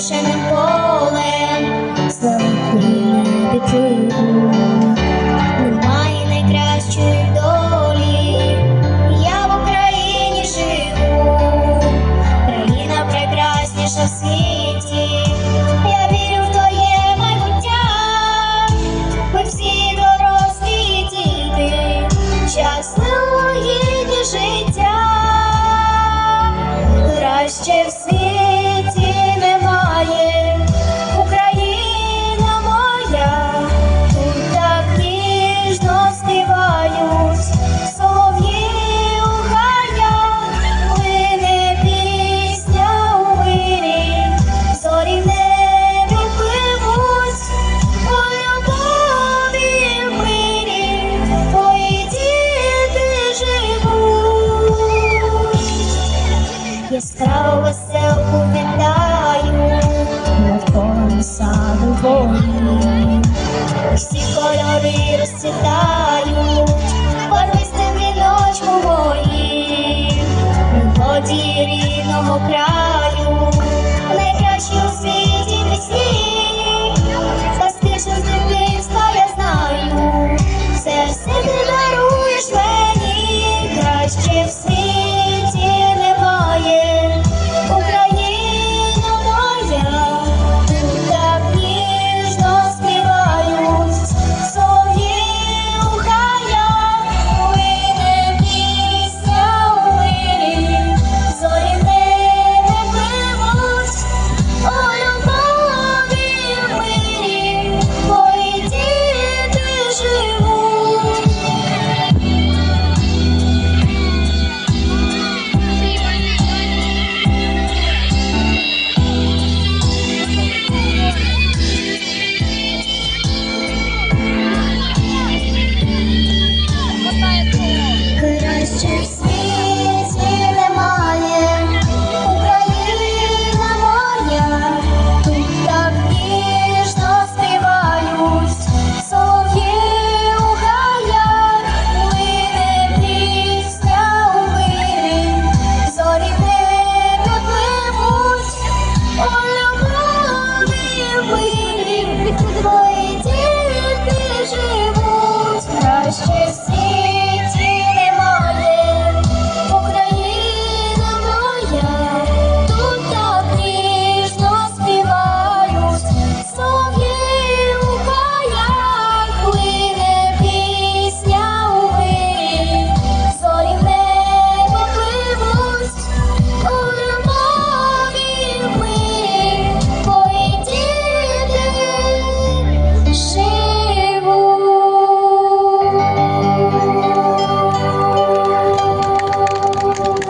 Вишеним полем. Золотіли дитину, немає найкращої долі, я в Україні живу, країна прекрасніша в. яскраво веселку на навколо саду волі, всі кольори розцвітають, барвистим віночку в мелодії рідного краю.